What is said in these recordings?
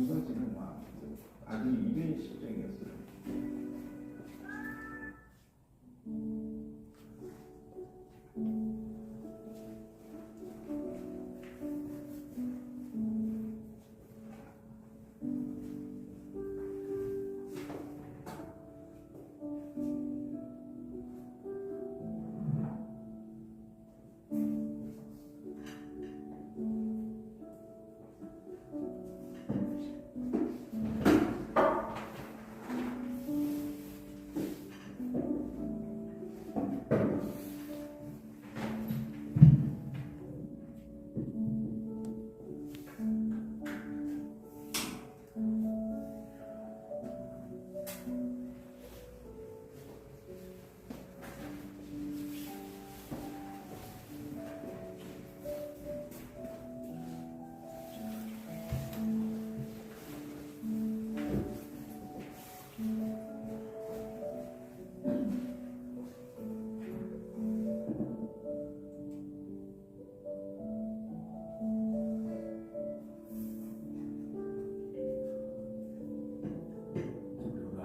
두 번째는 아들이 이변희 실장이었어요.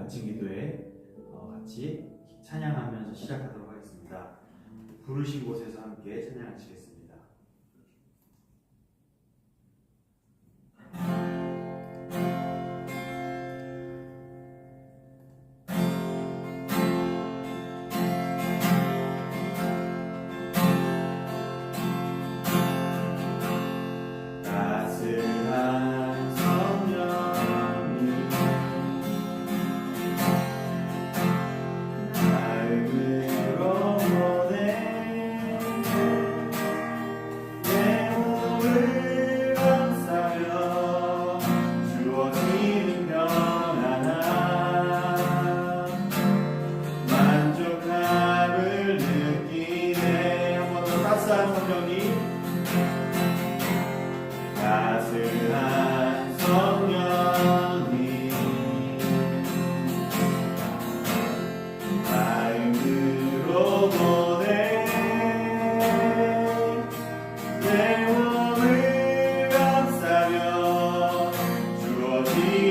아침 기도에 어, 같이 찬양하면서 시작하도록 하겠습니다. 부르신 곳에서 함께 찬양하시겠습니다. see.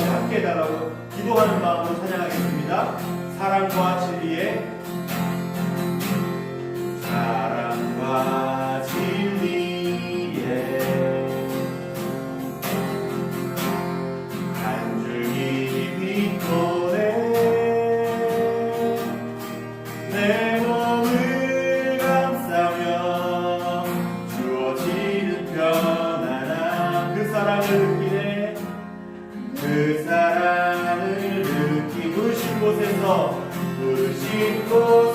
함께 해달라고 기도하는 마음으로 찬양하겠습니다. 사랑과 진리의 사랑과 진리의 한 줄기 빛보네 그 사랑을 너울 짓고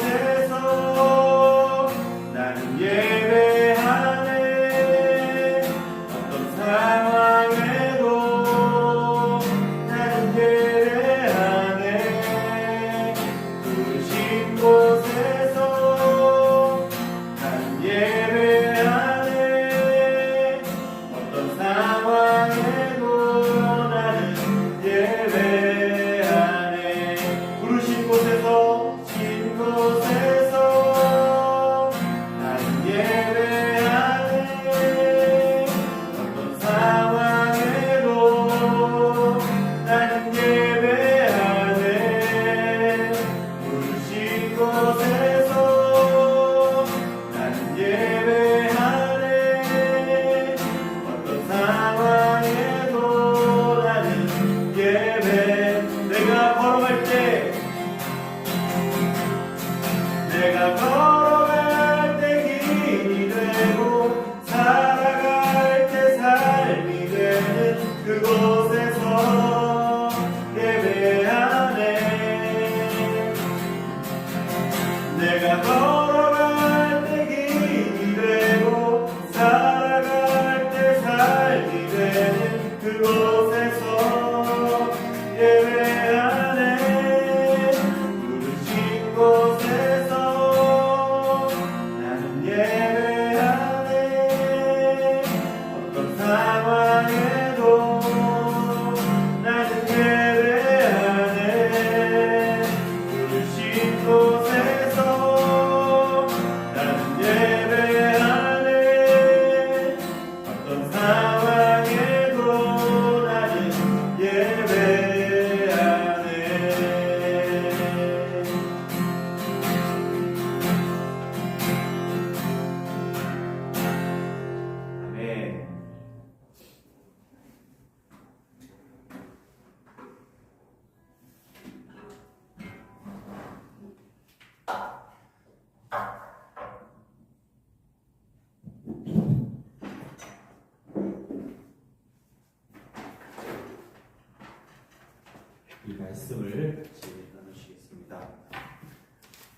이 말씀을 같이 나누시겠습니다.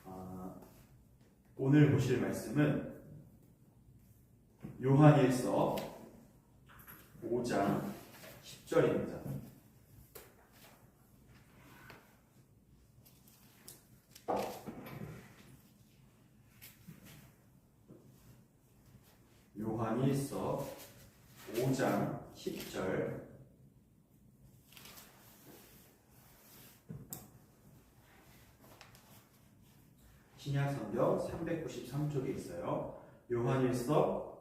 아, 오늘 보실 말씀은 요한일서 5장 신약 성경 393쪽에 있어요. 요한일서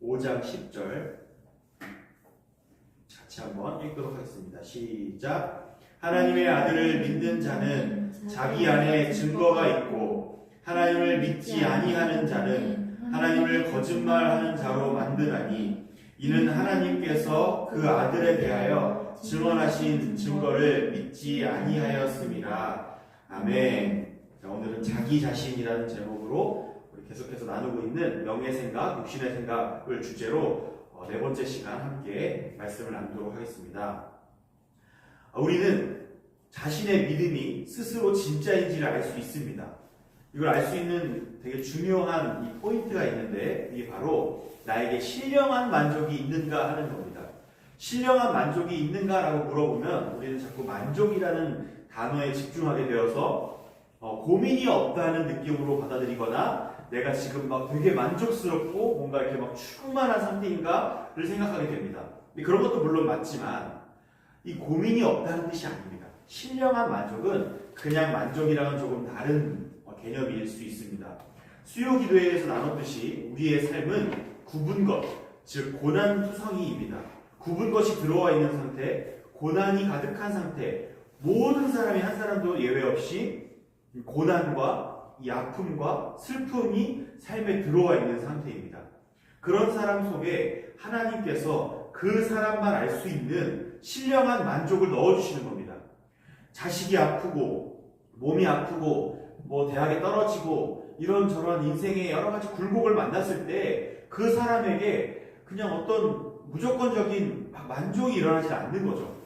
5장 10절 같이 한번 읽도록 하겠습니다. 시작. 하나님의 아들을 믿는 자는 자기 안에 증거가 있고 하나님을 믿지 아니하는 자는 하나님을 거짓말하는 자로 만드나니 이는 하나님께서 그 아들에 대하여 증언하신 증거를 믿지 아니하였습니다. 아멘. 자, 오늘은 자기 자신이라는 제목으로 우리 계속해서 나누고 있는 명예 생각, 육신의 생각을 주제로 어, 네 번째 시간 함께 말씀을 나누도록 하겠습니다. 아, 우리는 자신의 믿음이 스스로 진짜인지를 알 수 있습니다. 이걸 알 수 있는 되게 중요한 이 포인트가 있는데 이게 바로 나에게 신령한 만족이 있는가 하는 겁니다. 신령한 만족이 있는가라고 물어보면 우리는 자꾸 만족이라는 단어에 집중하게 되어서 어, 고민이 없다는 느낌으로 받아들이거나 내가 지금 막 되게 만족스럽고 뭔가 이렇게 막 충만한 상태인가를 생각하게 됩니다. 그런 것도 물론 맞지만 이 고민이 없다는 뜻이 아닙니다. 신령한 만족은 그냥 만족이랑은 조금 다른 어, 개념일 수 있습니다. 수요 기도회에서 나눴듯이 우리의 삶은 굽은 것, 즉 고난 투성이입니다. 굽은 것이 들어와 있는 상태, 고난이 가득한 상태, 모든 사람이 한 사람도 예외 없이 고난과 이 아픔과 슬픔이 삶에 들어와 있는 상태입니다. 그런 사람 속에 하나님께서 그 사람만 알 수 있는 신령한 만족을 넣어주시는 겁니다. 자식이 아프고, 몸이 아프고, 뭐 대학에 떨어지고, 이런저런 인생의 여러 가지 굴곡을 만났을 때 그 사람에게 그냥 어떤 무조건적인 만족이 일어나지 않는 거죠.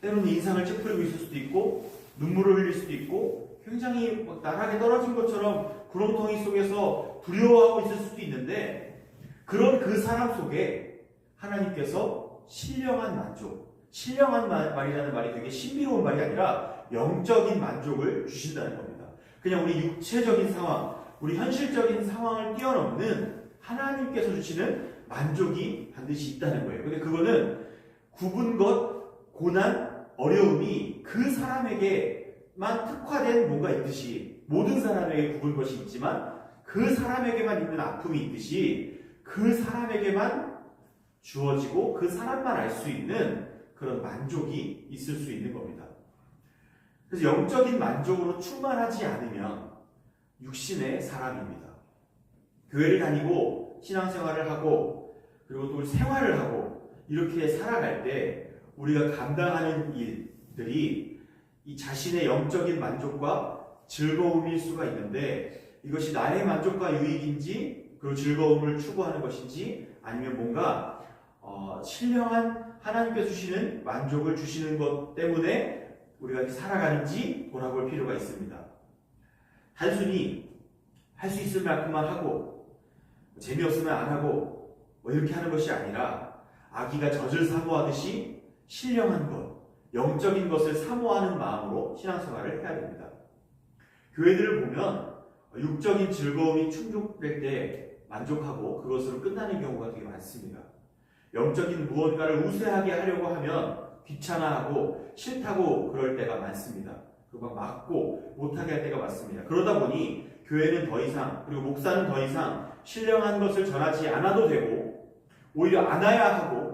때로는 인상을 찌푸리고 있을 수도 있고, 눈물을 흘릴 수도 있고, 굉장히 나락에 떨어진 것처럼 구렁텅이 속에서 두려워하고 있을 수도 있는데, 그런 그 사람 속에 하나님께서 신령한 만족, 신령한 말이라는 말이 되게 신비로운 말이 아니라 영적인 만족을 주신다는 겁니다. 그냥 우리 육체적인 상황, 우리 현실적인 상황을 뛰어넘는 하나님께서 주시는 만족이 반드시 있다는 거예요. 근데 그거는 굽은 것, 고난, 어려움이 그 사람에게만 특화된 뭔가 있듯이 모든 사람에게 굽은 것이 있지만 그 사람에게만 있는 아픔이 있듯이 그 사람에게만 주어지고 그 사람만 알 수 있는 그런 만족이 있을 수 있는 겁니다. 그래서 영적인 만족으로 충만하지 않으면 육신의 사람입니다. 교회를 다니고 신앙생활을 하고 그리고 또 생활을 하고 이렇게 살아갈 때 우리가 감당하는 일들이 이 자신의 영적인 만족과 즐거움일 수가 있는데 이것이 나의 만족과 유익인지 그리고 즐거움을 추구하는 것인지 아니면 뭔가 어, 신령한 하나님께 주시는 만족을 주시는 것 때문에 우리가 살아가는지 돌아볼 필요가 있습니다. 단순히 할 수 있을 만큼만 하고 재미없으면 안 하고 뭐 이렇게 하는 것이 아니라 아기가 젖을 사모하듯이 신령한 것, 영적인 것을 사모하는 마음으로 신앙생활을 해야 됩니다. 교회들을 보면 육적인 즐거움이 충족될 때 만족하고 그것으로 끝나는 경우가 되게 많습니다. 영적인 무언가를 우세하게 하려고 하면 귀찮아하고 싫다고 그럴 때가 많습니다. 그거 막고 못하게 할 때가 많습니다. 그러다 보니 교회는 더 이상 그리고 목사는 더 이상 신령한 것을 전하지 않아도 되고 오히려 안아야 하고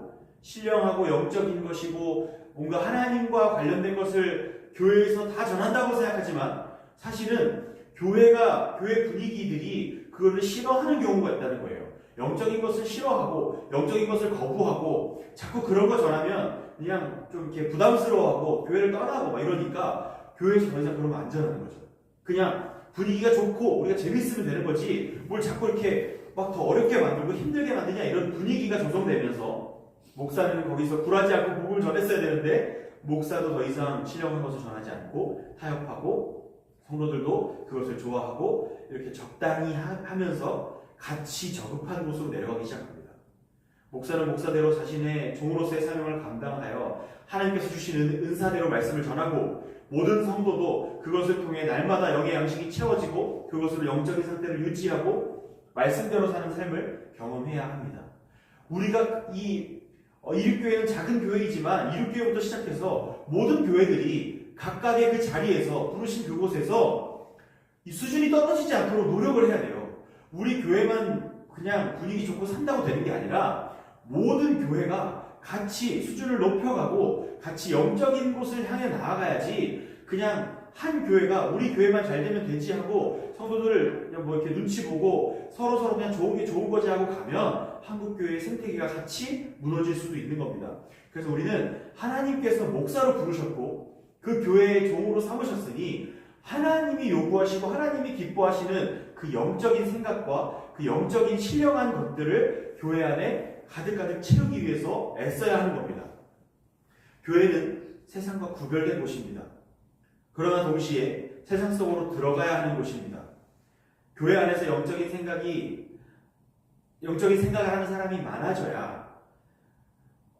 신령하고 영적인 것이고 뭔가 하나님과 관련된 것을 교회에서 다 전한다고 생각하지만 사실은 교회가 교회 분위기들이 그거를 싫어하는 경우가 있다는 거예요. 영적인 것을 싫어하고 영적인 것을 거부하고 자꾸 그런 거 전하면 그냥 좀 이렇게 부담스러워하고 교회를 떠나고 막 이러니까 교회에서 더 이상 그러면 안 전하는 거죠. 그냥 분위기가 좋고 우리가 재밌으면 되는 거지 뭘 자꾸 이렇게 막 더 어렵게 만들고 힘들게 만드냐 이런 분위기가 조성되면서 목사는 거기서 굴하지 않고 복음을 전했어야 되는데 목사도 더 이상 신령한 것을 전하지 않고 타협하고 성도들도 그것을 좋아하고 이렇게 적당히 하, 하면서 같이 저급한 곳으로 내려가기 시작합니다. 목사는 목사대로 자신의 종으로서의 사명을 감당하여 하나님께서 은- 은사대로 말씀을 전하고 모든 성도도 그것을 통해 날마다 영의 양식이 채워지고 그것으로 영적인 상태를 유지하고 말씀대로 사는 삶을 경험해야 합니다. 우리가 이 어, 이륙교회는 작은 교회이지만 이륙교회부터 시작해서 모든 교회들이 각각의 그 자리에서 부르신 그곳에서 이 수준이 떨어지지 않도록 노력을 해야 돼요. 우리 교회만 그냥 분위기 좋고 산다고 되는 게 아니라 모든 교회가 같이 수준을 높여가고 같이 영적인 곳을 향해 나아가야지 그냥 한 교회가 우리 교회만 잘 되면 되지 하고 성도들 그냥 뭐 이렇게 눈치 보고 서로 서로 그냥 좋은 게 좋은 거지 하고 가면 한국 교회의 생태계가 같이 무너질 수도 있는 겁니다. 그래서 우리는 하나님께서 목사로 부르셨고 그 교회의 종으로 삼으셨으니 하나님이 요구하시고 하나님이 기뻐하시는 그 영적인 생각과 그 영적인 신령한 것들을 교회 안에 가득가득 채우기 위해서 애써야 하는 겁니다. 교회는 세상과 구별된 곳입니다. 그러나 동시에 세상 속으로 들어가야 하는 곳입니다. 교회 안에서 영적인 생각이 영적인 생각을 하는 사람이 많아져야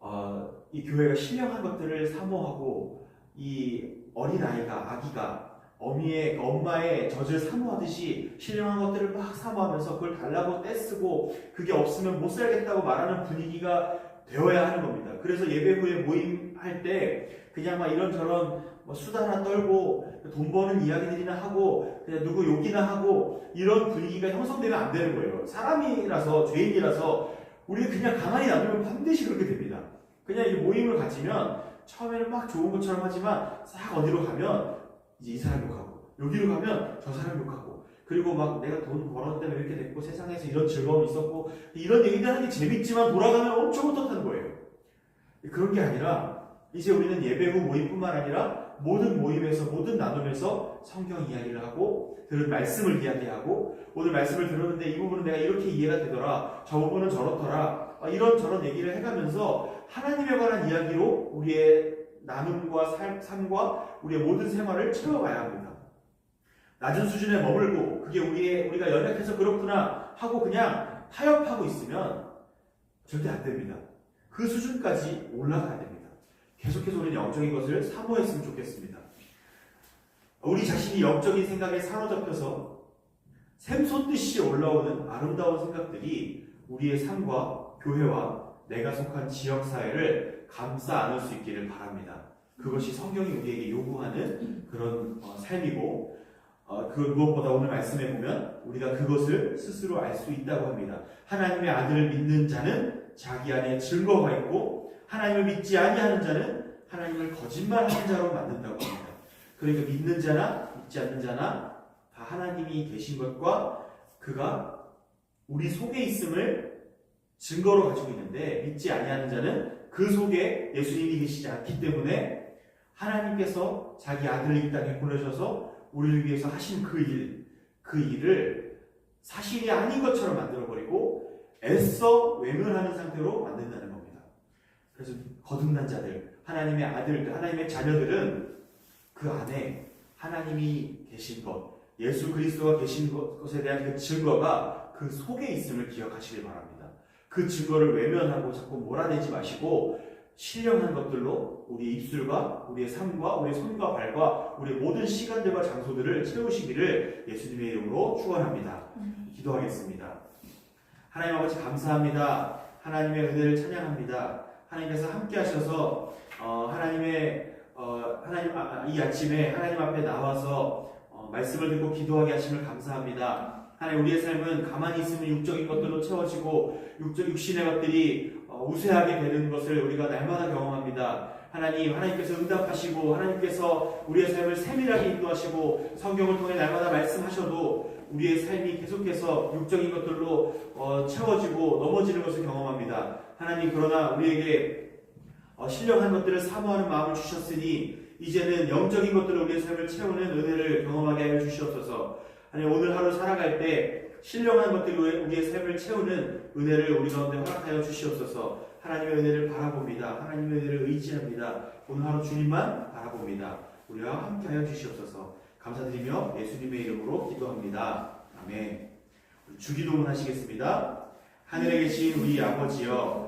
어, 이 교회가 신령한 것들을 사모하고 이 어린 아이가 아기가 어미의 엄마의 젖을 사모하듯이 신령한 것들을 막 사모하면서 그걸 달라고 떼쓰고 그게 없으면 못 살겠다고 말하는 분위기가 되어야 하는 겁니다. 그래서 예배 후에 모임할 때 그냥 막 이런저런 뭐 수다나 떨고 돈 버는 이야기들이나 하고 그냥 누구 욕이나 하고 이런 분위기가 형성되면 안 되는 거예요. 사람이라서 죄인이라서 우리 그냥 가만히 놔두면 반드시 그렇게 됩니다. 그냥 이 모임을 가지면 처음에는 막 좋은 것처럼 하지만 싹 어디로 가면 이제 이 사람 욕하고 여기로 가면 저 사람 욕하고 그리고 막 내가 돈 벌었기 때문에 이렇게 됐고 세상에서 이런 즐거움이 있었고 이런 얘기들 하는 게 재밌지만 돌아가면 엄청 어떻다는 거예요. 그런 게 아니라 이제 우리는 예배 후 모임뿐만 아니라 모든 모임에서 모든 나눔에서 성경 이야기를 하고 들은 말씀을 이야기하고 오늘 말씀을 들었는데 이 부분은 내가 이렇게 이해가 되더라 저 부분은 저렇더라 아, 이런 저런 얘기를 해가면서 하나님에 관한 이야기로 우리의 나눔과 삶, 삶과 우리의 모든 생활을 채워가야 합니다. 낮은 수준에 머물고 그게 우리의 우리가 연약해서 그렇구나 하고 그냥 타협하고 있으면 절대 안 됩니다. 그 수준까지 올라가야. 계속해서 우리는 영적인 것을 사모했으면 좋겠습니다. 우리 자신이 영적인 생각에 사로잡혀서 샘솟듯이 올라오는 아름다운 생각들이 우리의 삶과 교회와 내가 속한 지역 사회를 감싸 안을 수 있기를 바랍니다. 그것이 성경이 우리에게 요구하는 그런 어, 삶이고 어, 그 무엇보다 오늘 말씀에 보면 우리가 그것을 스스로 알 수 있다고 합니다. 하나님의 아들을 믿는 자는 자기 안에 증거가 있고 하나님을 믿지 아니하는 자는 하나님을 거짓말하는 자로 만든다고 합니다. 그러니까 믿는 자나 믿지 않는 자나 다 하나님이 계신 것과 그가 우리 속에 있음을 증거로 가지고 있는데 믿지 아니하는 자는 그 속에 예수님이 계시지 않기 때문에 하나님께서 자기 아들을 이 땅에 보내셔서 우리를 위해서 하신 그 일, 그 일을 사실이 아닌 것처럼 만들어버리고 애써 외면하는 상태로 만든다는 겁니다. 그래서 거듭난 자들, 하나님의 아들들, 하나님의 자녀들은 그 안에 하나님이 계신 것, 예수 그리스도가 계신 것에 대한 그 증거가 그 속에 있음을 기억하시길 바랍니다. 그 증거를 외면하고 자꾸 몰아내지 마시고 신령한 것들로 우리 입술과 우리의 삶과 우리의 손과 발과 우리의 모든 시간들과 장소들을 채우시기를 예수님의 이름으로 축원합니다. 기도하겠습니다. 하나님 아버지 감사합니다. 하나님의 은혜를 찬양합니다. 하나님께서 함께 하셔서 어, 하나님의 어, 하나님 아, 이 아침에 하나님 앞에 나와서 어, 말씀을 듣고 기도하게 하심을 감사합니다. 하나님 우리의 삶은 가만히 있으면 육적인 것들로 채워지고 육적 육신의 것들이 어, 우세하게 되는 것을 우리가 날마다 경험합니다. 하나님, 하나님께서 응답하시고 하나님께서 우리의 삶을 세밀하게 인도하시고 성경을 통해 날마다 말씀하셔도 우리의 삶이 계속해서 육적인 것들로 어, 채워지고 넘어지는 것을 경험합니다. 하나님 그러나 우리에게 어, 신령한 것들을 사모하는 마음을 주셨으니 이제는 영적인 것들로 우리의 삶을 채우는 은혜를 경험하게 하여 주시옵소서. 하나님 오늘 하루 살아갈 때 신령한 것들로 우리의 삶을 채우는 은혜를 우리 가운데 허락하여 주시옵소서. 하나님의 은혜를 바라봅니다. 하나님의 은혜를 의지합니다. 오늘 하루 주님만 바라봅니다. 우리와 함께하여 주시옵소서. 감사드리며 예수님의 이름으로 기도합니다. 아멘. 주기도문 하시겠습니다. 하늘에 계신 우리 아버지여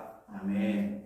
아멘.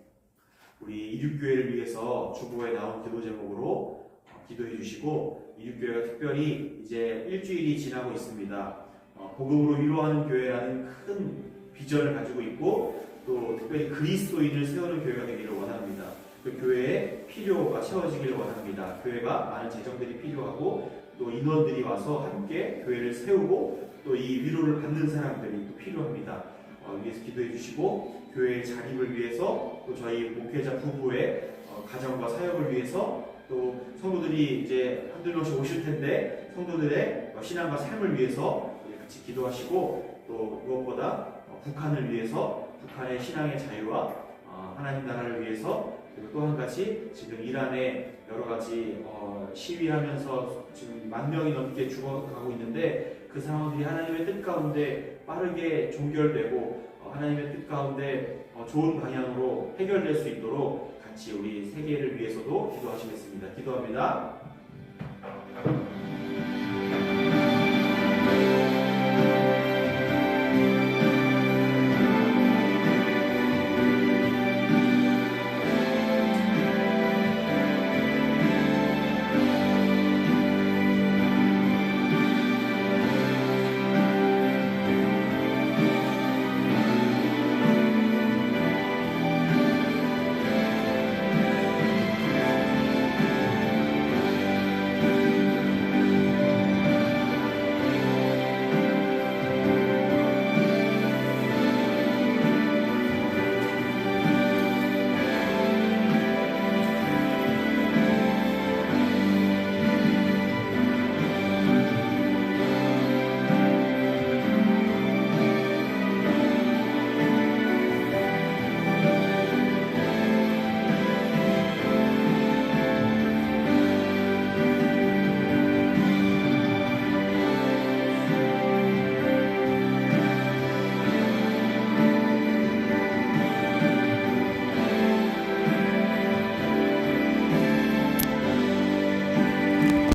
우리 이륙교회를 위해서 주보에 나온 기도 제목으로 어, 기도해 주시고 이륙교회가 특별히 이제 일주일이 지나고 있습니다. 어, 복음으로 위로하는 교회라는 큰 비전을 가지고 있고 또 특별히 그리스도인을 세우는 교회가 되기를 원합니다. 그 교회에 필요가 채워지기를 원합니다. 교회가 많은 재정들이 필요하고 또 인원들이 와서 함께 교회를 세우고 또 이 위로를 받는 사람들이 또 필요합니다. 어, 위해서 기도해 주시고 교회의 자립을 위해서 또 저희 목회자 부부의 어, 가정과 사역을 위해서 또 성도들이 이제 한둘 씩 오실 텐데 성도들의 어, 신앙과 삶을 위해서 같이 기도하시고 또 무엇보다 어, 북한을 위해서 북한의 신앙의 자유와 어, 하나님 나라를 위해서 그리고 또 한 가지 지금 이란에 여러 가지 어, 시위하면서 지금 만 명이 넘게 죽어가고 있는데 그 상황들이 하나님의 뜻 가운데 빠르게 종결되고 어, 하나님의 뜻 가운데 어, 좋은 방향으로 해결될 수 있도록 같이 우리 세계를 위해서도 기도하시겠습니다. 기도합니다.